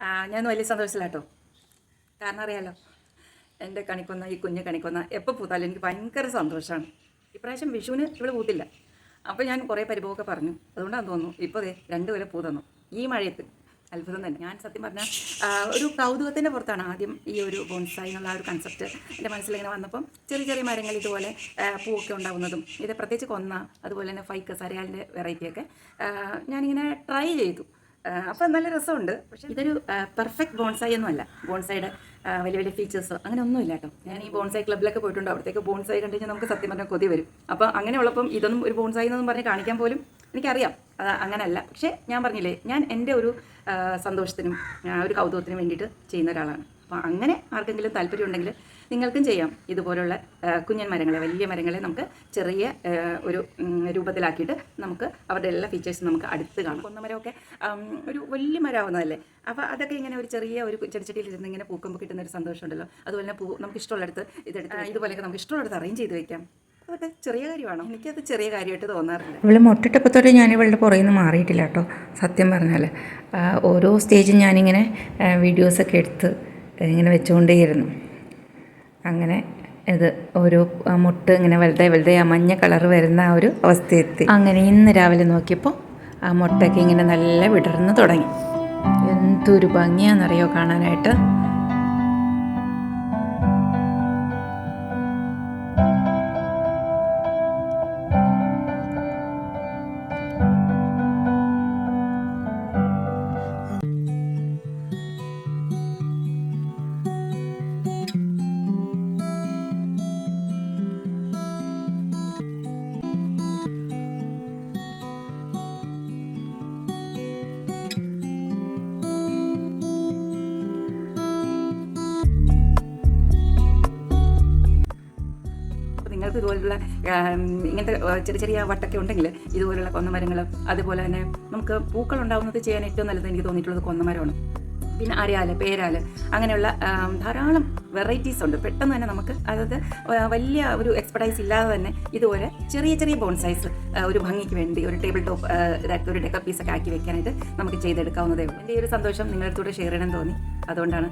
ആ, ഞാൻ വലിയ സന്തോഷത്തിലാട്ടോ. കാരണം അറിയാലോ എന്റെ കണിക്കൊന്ന ഈ കുഞ്ഞ് കണിക്കൊന്ന എപ്പോൾ പൂത്താലും എനിക്ക് ഭയങ്കര സന്തോഷമാണ്. ഇപ്രാവശ്യം വിഷുവിന് ഇവിടെ പൂത്തില്ല. അപ്പോൾ ഞാൻ കുറേ പരിഭവമൊക്കെ പറഞ്ഞു. അതുകൊണ്ടാണ് തോന്നുന്നു ഇപ്പോൾ ദേ രണ്ട് വരെ പൂ തന്നു ഈ മഴയത്ത് അത്ഭുതം തന്നെ. ഞാൻ സത്യം പറഞ്ഞാൽ ഒരു കൗതുകത്തിന്റെ പുറത്താണ് ആദ്യം ഈ ഒരു ബോൺസായി എന്നുള്ള ആ ഒരു കൺസെപ്റ്റ് എന്റെ മനസ്സിലിങ്ങനെ വന്നപ്പം ചെറിയ ചെറിയ മരങ്ങൾ ഇതുപോലെ പൂവൊക്കെ ഉണ്ടാകുന്നതും ഇത് പ്രത്യേകിച്ച് കൊന്ന അതുപോലെ തന്നെ ഫൈക്കസ് അരയാലിന്റെ വെറൈറ്റിയൊക്കെ ഞാനിങ്ങനെ ട്രൈ ചെയ്തു. അപ്പം നല്ല രസമുണ്ട്. പക്ഷേ ഇതൊരു പെർഫെക്റ്റ് ബോൺസായി ഒന്നുമല്ല. ബോൺസൈഡ് വലിയ വലിയ ഫീച്ചേഴ്സോ അങ്ങനെ ഒന്നുമില്ല കേട്ടോ. ഞാൻ ഈ ബോൺസായി ക്ലബിലൊക്കെ പോയിട്ടുണ്ട്. അവിടത്തേക്ക് ബോൺസായി കണ്ടു കഴിഞ്ഞാൽ നമുക്ക് സത്യം പറഞ്ഞാൽ കൊതി വരും. അപ്പോൾ അങ്ങനെയുള്ളപ്പം ഇതൊന്നും ഒരു ബോൺസായി എന്നൊന്നും പറഞ്ഞ് കാണിക്കാൻ പോലും എനിക്കറിയാം. അത് അങ്ങനെയല്ല പക്ഷേ ഞാൻ പറഞ്ഞില്ലേ ഞാൻ എന്റെ ഒരു സന്തോഷത്തിനും ഒരു കൗതുകത്തിനും വേണ്ടിയിട്ട് ചെയ്യുന്ന ഒരാളാണ്. അപ്പോൾ അങ്ങനെ ആർക്കെങ്കിലും താല്പര്യം ഉണ്ടെങ്കിൽ നിങ്ങൾക്കും ചെയ്യാം. ഇതുപോലുള്ള കുഞ്ഞൻ മരങ്ങളെ വലിയ മരങ്ങളെ നമുക്ക് ചെറിയ ഒരു രൂപത്തിലാക്കിയിട്ട് നമുക്ക് അവരുടെ എല്ലാ ഫീച്ചേഴ്സും നമുക്ക് അടുത്ത് കാണാം. കൊന്ന മരമൊക്കെ ഒരു വലിയ മരമാവുന്നതല്ലേ? അപ്പോൾ അതൊക്കെ ഇങ്ങനെ ഒരു ചെറിയ ഒരു ചെടിച്ചട്ടിയിൽ ഇരുന്ന് ഇങ്ങനെ പൂക്കുമ്പോൾ കിട്ടുന്ന ഒരു സന്തോഷമുണ്ടല്ലോ? അതുപോലെ തന്നെ പൂ നമുക്ക് ഇഷ്ടമുള്ളടത്ത് ഇതെടുത്ത് ഇതുപോലെയൊക്കെ നമുക്ക് ഇഷ്ടമുള്ളത് അറേഞ്ച് ചെയ്ത് വെക്കാം. അതൊക്കെ ചെറിയ കാര്യമാണ്. എനിക്കത് ചെറിയ കാര്യമായിട്ട് തോന്നാറില്ല. ഇവിടെ മുട്ടിട്ടപ്പോൾ ഞാൻ ഇവളുടെ പുറകിൽ നിന്ന് മാറിയിട്ടില്ല കേട്ടോ സത്യം പറഞ്ഞാൽ ഓരോ സ്റ്റേജും ഞാനിങ്ങനെ വീഡിയോസൊക്കെ എടുത്ത് ഇങ്ങനെ വെച്ചുകൊണ്ടേയിരുന്നു. അങ്ങനെ ഇത് ഒരു മുട്ട ഇങ്ങനെ വലുതായി വലുതായി ആ മഞ്ഞ കളർ വരുന്ന ആ ഒരു അവസ്ഥയെത്തി. അങ്ങനെ ഇന്ന് രാവിലെ നോക്കിയപ്പോൾ ആ മുട്ടയ്ക്ക് ഇങ്ങനെ നല്ല വിടർന്ന് തുടങ്ങി. എന്തൊരു ഭംഗിയാണെന്നറിയോ കാണാനായിട്ട്. നിങ്ങൾക്ക് ഇതുപോലുള്ള ഇങ്ങനത്തെ ചെറിയ ചെറിയ വട്ടൊക്കെ ഉണ്ടെങ്കിൽ ഇതുപോലുള്ള കൊന്നമരങ്ങൾ അതുപോലെ തന്നെ നമുക്ക് പൂക്കൾ ഉണ്ടാകുന്നത് ചെയ്യാൻ ഏറ്റവും നല്ലത് എനിക്ക് തോന്നിയിട്ടുള്ളത് കൊന്നമരമാണ്. പിന്നെ അരയാൽ പേരാൽ അങ്ങനെയുള്ള ധാരാളം വെറൈറ്റീസ് ഉണ്ട്. പെട്ടെന്ന് തന്നെ നമുക്ക് അതായത് വലിയ ഒരു എക്സ്പെർട്ടൈസ് ഇല്ലാതെ തന്നെ ഇതുപോലെ ചെറിയ ചെറിയ ബോൺസൈസ് ഒരു ഭംഗിക്ക് വേണ്ടി ഒരു ടേബിൾ ടോപ്പ് ഇതാക്കി ഒരു ഡെക്കപ്പ് പീസൊക്കെ ആക്കി വെക്കാനായിട്ട് നമുക്ക് ചെയ്തെടുക്കാവുന്നതേ ഉള്ളൂ. എന്റെ ഈ ഒരു സന്തോഷം നിങ്ങളുടെ അടുത്തൂടെ ഷെയർ ചെയ്യണം തോന്നി. അതുകൊണ്ടാണ്